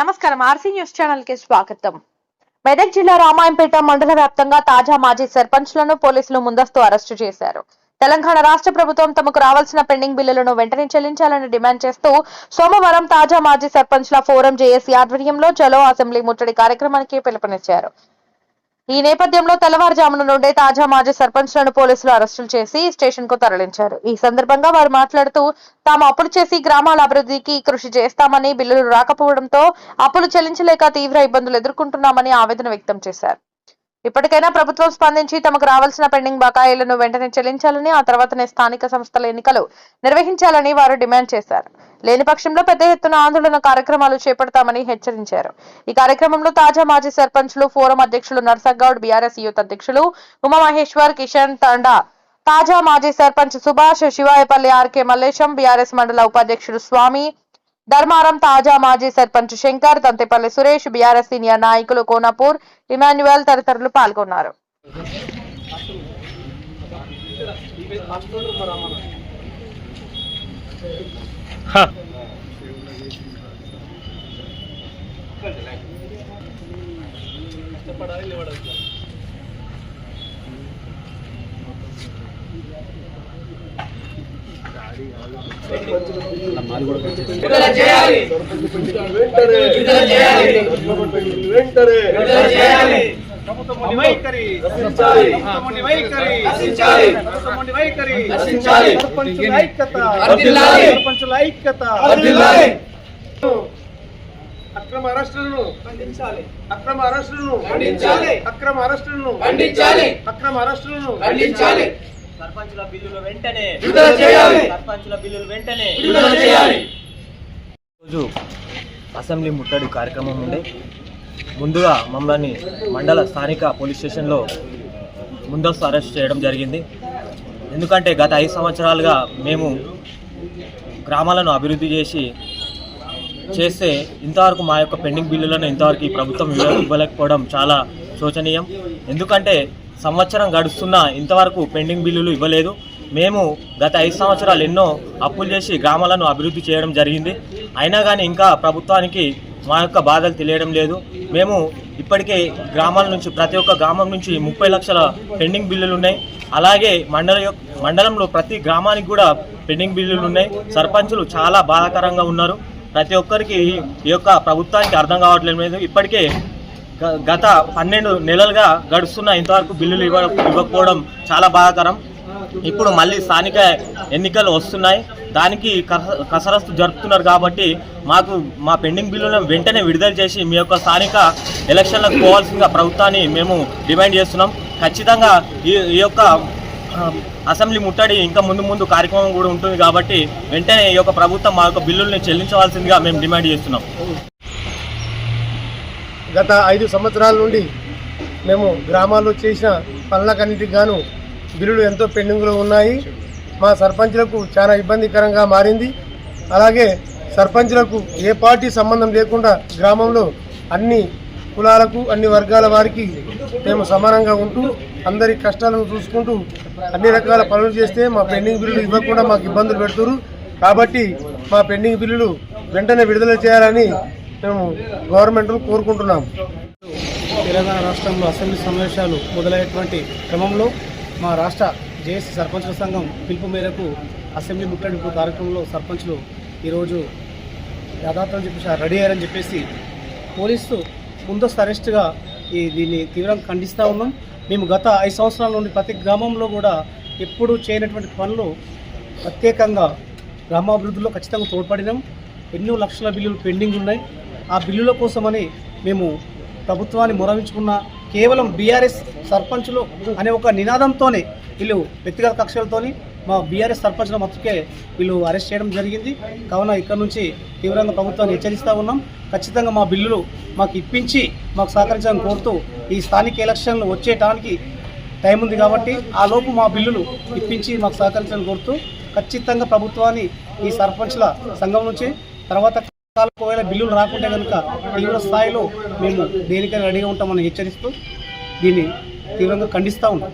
నమస్కారం. RC news ఛానల్కి స్వాగతం. మెదక్ జిల్లా రామాయంపేట మండల వ్యాప్తంగా తాజా మాజీ సర్పంచ్లను పోలీసులు ముందస్తు అరెస్టు చేశారు. తెలంగాణ రాష్ట్ర ప్రభుత్వం తమకు రావాల్సిన పెండింగ్ బిల్లులను వెంటనే చెల్లించాలని డిమాండ్ చేస్తూ సోమవారం తాజా మాజీ సర్పంచ్ల ఫోరం జేఏసీ ఆధ్వర్యంలో చలో అసెంబ్లీ ముట్టడి కార్యక్రమానికి పిలుపునిచ్చారు. ఈ నేపథ్యంలో తెల్లవారుజామున నుండే తాజా మాజీ సర్పంచ్లను పోలీసులు అరెస్టులు చేసి స్టేషన్కు తరలించారు. ఈ సందర్భంగా వారు మాట్లాడుతూ తాము అప్పులు చేసి గ్రామాల అభివృద్ధికి కృషి చేస్తామని బిల్లులు రాకపోవడంతో అప్పులు చెల్లించలేక తీవ్ర ఇబ్బందులు ఎదుర్కొంటున్నామని ఆవేదన వ్యక్తం చేశారు. ఇప్పటికైనా ప్రభుత్వం స్పందించి తమకు రావాల్సిన పెండింగ్ బకాయిలను వెంటనే చెల్లించాలని ఆ తర్వాతనే స్థానిక సంస్థల ఎన్నికలు నిర్వహించాలని వారు డిమాండ్ చేశారు. లేని పక్షంలో పెద్ద ఎత్తున ఆందోళన కార్యక్రమాలు చేపడతామని హెచ్చరించారు. ఈ కార్యక్రమంలో తాజా మాజీ సర్పంచ్లు ఫోరం అధ్యక్షులు నర్సగౌడ్ బీఆర్ఎస్ యూత్ అధ్యక్షులు ఉమామహేశ్వర్ కిషన్ తండా తాజా మాజీ సర్పంచ్ సుభాష్ శివాయపల్లి ఆర్కే మల్లేశం బీఆర్ఎస్ మండల ఉపాధ్యక్షుడు స్వామి ధర్మారం తాజా మాజీ సర్పంచ్ శంకర్ దంతేపల్లి సురేష్ బీఆర్ఎస్ సీనియర్ నాయకులు కోనాపూర్ ఇమాన్యువల్ తదితరులు పాల్గొన్నారు. విడుదల చేయాలి వెంటనే విడుదల చేయాలి వెంటనే విడుదల చేయాలి ప్రభుత్వం వైఖరి రక్షించాలి ప్రభుత్వం వైఖరి రక్షించాలి ప్రభుత్వం వైఖరి రక్షించాలి సర్పంచుల ఐక్యత వర్ధిల్లాలి. సర్పంచుల ఐక్యత వర్ధిల్లాలి. అక్రమ అరెస్టులను ఖండించాలి అక్రమ అరెస్టులను ఖండించాలి. అక్రమ అరెస్టులను ఖండించాలి అక్రమ అరెస్టులను ఖండించాలి సర్పంచుల బిల్లులు వెంటనే. విడుదల చేయాలి. సర్పంచుల బిల్లులు వెంటనే. విడుదల చేయాలి. రోజు అసెంబ్లీ ముట్టడి కార్యక్రమం ఉండే. ముందుగా మమ్మల్ని మండల స్థానిక పోలీస్ స్టేషన్లో ముందస్తు అరెస్ట్ చేయడం జరిగింది. ఎందుకంటే గత ఐదు సంవత్సరాలుగా మేము గ్రామాలను అభివృద్ధి చేసి చేస్తే ఇంతవరకు మా యొక్క పెండింగ్ బిల్లులను ఇంతవరకు ఈ ప్రభుత్వం ఇవ్వ- ఇవ్వలేకపోవడం చాలా శోచనీయం. ఎందుకంటే సంవత్సరం గడుస్తున్నా ఇంతవరకు పెండింగ్ బిల్లులు ఇవ్వలేదు. మేము గత ఐదు సంవత్సరాలు ఎన్నో అప్పులు చేసి గ్రామాలను అభివృద్ధి చేయడం జరిగింది. అయినా కానీ ఇంకా ప్రభుత్వానికి మా యొక్క బాధలు తెలియడం లేదు. మేము ఇప్పటికే గ్రామాల నుంచి ప్రతి ఒక్క గ్రామం నుంచి ముప్పై లక్షల పెండింగ్ బిల్లులు ఉన్నాయి. అలాగే మండల యొక్క- మండలంలో ప్రతి గ్రామానికి కూడా పెండింగ్ బిల్లులు ఉన్నాయి. సర్పంచులు చాలా బాధాకరంగా ఉన్నారు. ప్రతి ఒక్కరికి ఈ యొక్క ప్రభుత్వానికి అర్థం కావట్లేదు. లేదు ఇప్పటికే గత పన్నెండు నెలలుగా గడుస్తున్న ఇంతవరకు బిల్లులు ఇవ్వ ఇవ్వకపోవడం చాలా బాధాకరం. ఇప్పుడు మళ్ళీ స్థానిక ఎన్నికలు వస్తున్నాయి. దానికి కస- కసరత్తు జరుపుతున్నారు కాబట్టి మాకు మా పెండింగ్ బిల్లులను వెంటనే విడుదల చేసి మీ యొక్క స్థానిక ఎలక్షన్లకు పోవాల్సిందిగా ప్రభుత్వాన్ని మేము డిమాండ్ చేస్తున్నాం. ఖచ్చితంగా ఈ ఈ యొక్క అసెంబ్లీ ముట్టడి ఇంకా ముందు ముందు కార్యక్రమం కూడా ఉంటుంది కాబట్టి వెంటనే ఈ యొక్క ప్రభుత్వం మా యొక్క బిల్లుల్ని చెల్లించవలసిందిగా మేము డిమాండ్ చేస్తున్నాం. గత ఐదు సంవత్సరాల నుండి మేము గ్రామాల్లో చేసిన పనులకన్నిటికి గాను బిల్లులు ఎంతో పెండింగ్లో ఉన్నాయి. మా సర్పంచులకు చాలా ఇబ్బందికరంగా మారింది. అలాగే సర్పంచ్లకు ఏ పార్టీ సంబంధం లేకుండా గ్రామంలో అన్ని కులాలకు అన్ని వర్గాల వారికి మేము సమానంగా ఉంటూ అందరి కష్టాలను చూసుకుంటూ అన్ని రకాల పనులు చేస్తే మా పెండింగ్ బిల్లులు ఇవ్వకుండా మాకు ఇబ్బందులు పెడుతున్నారు కాబట్టి మా పెండింగ్ బిల్లులు వెంటనే విడుదల చేయాలని మేము గవర్నమెంట్ను కోరుకుంటున్నాం తెలంగాణ రాష్ట్రంలో అసెంబ్లీ సమావేశాలు మొదలయ్యేటువంటి క్రమంలో మా రాష్ట్ర జేఏసీ సర్పంచుల సంఘం పిలుపు మేరకు అసెంబ్లీ ముట్టడింపు కార్యక్రమంలో సర్పంచులు ఈరోజు యథార్థం చెప్పేసి రెడీ అయ్యారని చెప్పేసి పోలీసు ముందస్తు అరెస్ట్గా ఈ దీన్ని తీవ్రంగా ఖండిస్తూ ఉన్నాం. మేము గత ఐదు సంవత్సరాల నుండి ప్రతి గ్రామంలో కూడా ఎప్పుడూ చేయనటువంటి పనులు ప్రత్యేకంగా గ్రామాభివృద్ధిలో ఖచ్చితంగా తోడ్పడినాం. ఎన్నో లక్షల బిల్లులు పెండింగ్ ఉన్నాయి. ఆ బిల్లుల కోసమని మేము ప్రభుత్వాన్ని మొరవించుకున్న కేవలం బీఆర్ఎస్ సర్పంచులు అనే ఒక నినాదంతోనే వీళ్ళు వ్యక్తిగత కక్షలతోని మా బీఆర్ఎస్ సర్పంచ్ల మట్టుకే వీళ్ళు అరెస్ట్ చేయడం జరిగింది. కావున ఇక్కడ నుంచి తీవ్రంగా ప్రభుత్వాన్ని హెచ్చరిస్తూ ఉన్నాం. ఖచ్చితంగా మా బిల్లులు మాకు ఇప్పించి మాకు సహకరించాలని కోరుతూ ఈ స్థానిక ఎలక్షన్లు వచ్చేటానికి టైం ఉంది కాబట్టి ఆ లోపు మా బిల్లులు ఇప్పించి మాకు సహకరించాలని కోరుతూ ఖచ్చితంగా ప్రభుత్వాన్ని ఈ సర్పంచ్ల సంఘం నుంచి తర్వాత ఒకవేళ బిల్లులు రాకుంటే కనుక తీవ్ర స్థాయిలో మేము దేనికైనా రెడీగా ఉంటామని హెచ్చరిస్తూ దీన్ని తీవ్రంగా ఖండిస్తూ ఉంటాం